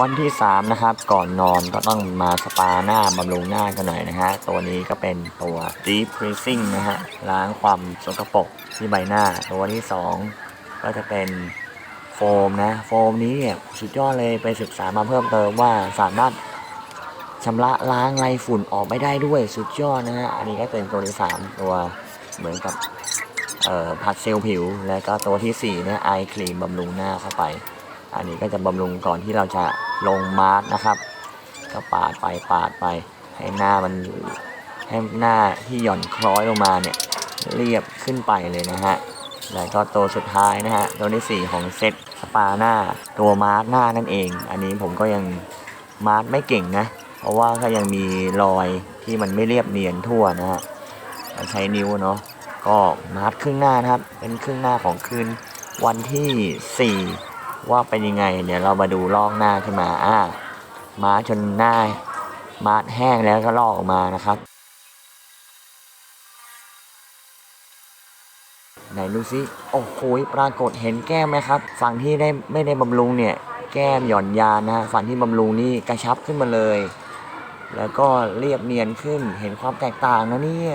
วันที่ 3 นะครับ ก่อนนอนก็ต้องมาสปาหน้าบำรุงหน้ากันหน่อยนะฮะ ตัวนี้ก็เป็นตัว Deep Cleansing นะฮะ ล้างความสกปรกที่ใบหน้า ตัวที่ 2 ก็จะเป็นโฟมนะ โฟมนี้เนี่ยสุดยอดเลยไปศึกษามาเพิ่มเติมว่าสามารถชำระล้างไรฝุ่นออกไปได้ด้วยสุดยอดนะฮะ อันนี้ก็เป็นตัวที่ 3 ตัวเหมือนกับผัดเซลล์ผิว แล้วก็ตัวที่4เนี่ยไอครีมบำรุงหน้าเข้าไป อันนี้ก็จะบำรุงก่อนที่เราจะลงมาร์กนะครับ ก็ปาดไปปาดไป ให้หน้ามันให้หน้าที่หย่อนคล้อยลงมาเนี่ยเรียบขึ้นไปเลยนะฮะแล้วก็ตัวสุดท้ายนะฮะตัวที่4ของเซตสปาหน้าตัวมาร์กหน้านั่นเอง อันนี้ผมก็ยังมาร์กไม่เก่งนะ เพราะว่าก็ยังมีรอยที่มันไม่เรียบเนียนทั่วนะฮะใช้นิ้วเนาะก็มาร์กครึ่งหน้านะครับ เป็นครึ่งหน้าของคืนวันที่ 4 ว่าเป็นยังไง เดี๋ยวเรามาดูลอกหน้าขึ้นมาอ่าม้าร์กจนหน้าม้าแห้งแล้วก็ลอกออกมานะครับไหนดูซิโอ้โหปรากฏเห็นแก้มไหมครับ ฝั่งที่ได้ไม่ได้บำรุงเนี่ย แก้มหย่อนยานนะฮะฝั่งที่บำรุงนี่กระชับขึ้นมาเลย แล้วก็เรียบเนียนขึ้นเห็นความแตกต่างนะเนี่ย